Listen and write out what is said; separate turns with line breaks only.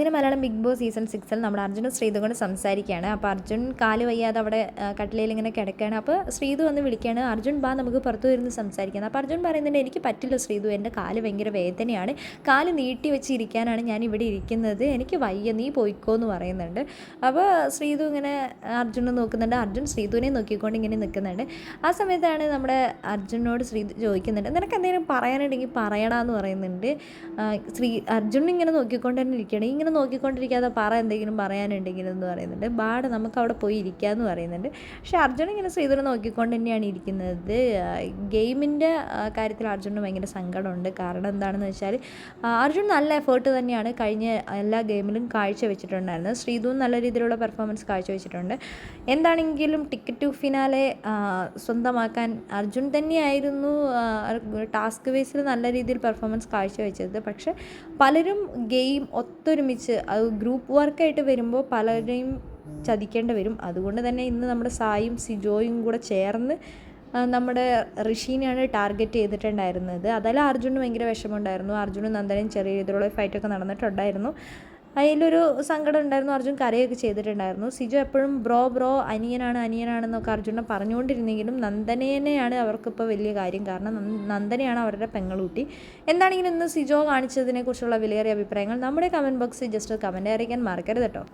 അങ്ങനെ Malayalam big boss season സിക്സിൽ നമ്മുടെ അർജുനും ശ്രീതു കൊണ്ട് സംസാരിക്കുകയാണ്. അപ്പോൾ അർജുൻ കാൽ വയ്യാതെ അവിടെ കട്ടിലയിൽ ഇങ്ങനെ കിടക്കുകയാണ്. അപ്പോൾ ശ്രീതു വന്ന് വിളിക്കുകയാണ് അർജുൻ ബാ നമുക്ക് പുറത്തു വരുന്ന് സംസാരിക്കുന്നത് അപ്പോൾ അർജുൻ പറയുന്നുണ്ട് എനിക്ക് പറ്റില്ല ശ്രീതു എന്റെ കാൽ ഭയങ്കര വേദനയാണ്. കാൽ നീട്ടി വെച്ചിരിക്കാനാണ് ഞാൻ ഇവിടെ ഇരിക്കുന്നത്. എനിക്ക് വയ്യ നീ പോയിക്കോ എന്ന് പറയുന്നുണ്ട്. അപ്പോൾ ശ്രീതു ഇങ്ങനെ അർജുനെ നോക്കുന്നുണ്ട്. അർജുൻ ശ്രീതുവിനെ നോക്കിക്കൊണ്ട് ഇങ്ങനെ നിൽക്കുന്നുണ്ട്. ആ സമയത്താണ് നമ്മുടെ അർജുനോട് ശ്രീതു ചോദിക്കുന്നുണ്ട് നിനക്ക് എന്തെങ്കിലും പറയാനുണ്ടെങ്കിൽ പറയണമെന്ന് പറയുന്നുണ്ട്. ശ്രീ അർജുൻ ഇങ്ങനെ നോക്കിക്കൊണ്ട് തന്നെ ഇരിക്കുകയാണ്. ഇങ്ങനെ നോക്കിക്കൊണ്ടിരിക്കാതെ പറ എന്തെങ്കിലും പറയാനുണ്ടെങ്കിൽ എന്ന് പറയുന്നുണ്ട്. ബാട് നമുക്ക് അവിടെ പോയി ഇരിക്കാമെന്ന് പറയുന്നുണ്ട്. പക്ഷേ അർജുൻ ഇങ്ങനെ ശ്രീധരനെ നോക്കിക്കൊണ്ട് തന്നെയാണ് ഇരിക്കുന്നത്. ഗെയിമിന്റെ കാര്യത്തിൽ അർജുന് ഭയങ്കര സങ്കടമുണ്ട്. കാരണം എന്താണെന്ന് വെച്ചാൽ അർജുൻ നല്ല എഫേർട്ട് തന്നെയാണ് കഴിഞ്ഞ എല്ലാ ഗെയിമിലും കാഴ്ചവെച്ചിട്ടുണ്ടായിരുന്നത് ശ്രീധു നല്ല രീതിയിലുള്ള പെർഫോമൻസ് കാഴ്ചവെച്ചിട്ടുണ്ട് എന്താണെങ്കിലും ടിക്കറ്റ് ടു ഫിനാലെ സ്വന്തമാക്കാൻ അർജുൻ തന്നെയായിരുന്നു ടാസ്ക് ബേസിൽ നല്ല രീതിയിൽ പെർഫോമൻസ് കാഴ്ചവെച്ചത് പക്ഷെ പലരും ഗെയിം ഒത്തൊരുമിച്ച് അത് ഗ്രൂപ്പ് വർക്കായിട്ട് വരുമ്പോൾ പലരെയും ചതിക്കേണ്ടി വരും. അതുകൊണ്ട് തന്നെ ഇന്ന് നമ്മുടെ സായും സിജോയും കൂടെ ചേർന്ന് നമ്മുടെ ഋഷീനെയാണ് ടാർഗറ്റ് ചെയ്തിട്ടുണ്ടായിരുന്നത്. അതെല്ലാം അർജുന് ഭയങ്കര വിഷമമുണ്ടായിരുന്നു. അർജുനും നന്ദനയും ചെറിയ രീതിയിലുള്ള ഫൈറ്റൊക്കെ നടന്നിട്ടുണ്ടായിരുന്നു. അതിലൊരു സങ്കടം ഉണ്ടായിരുന്നു. അർജുൻ കരയൊക്കെ ചെയ്തിട്ടുണ്ടായിരുന്നു. സിജു എപ്പോഴും ബ്രോ ബ്രോ അനിയനാണ് അനിയനാണെന്നൊക്കെ അർജുനെ പറഞ്ഞുകൊണ്ടിരുന്നെങ്കിലും നന്ദനേനെയാണ് അവർക്കിപ്പോൾ വലിയ കാര്യം. കാരണം നന്ദ- നന്ദനയാണ് അവരുടെ പെങ്ങളൂട്ടി. എന്താണെങ്കിലും ഇന്ന് സിജോ കാണിച്ചതിനെക്കുറിച്ചുള്ള വിലയേറിയ അഭിപ്രായങ്ങൾ നമ്മുടെ കമന്റ് ബോക്സിൽ ജസ്റ്റ് കമന്റ് അറിയിക്കാൻ മറക്കരുത് കേട്ടോ.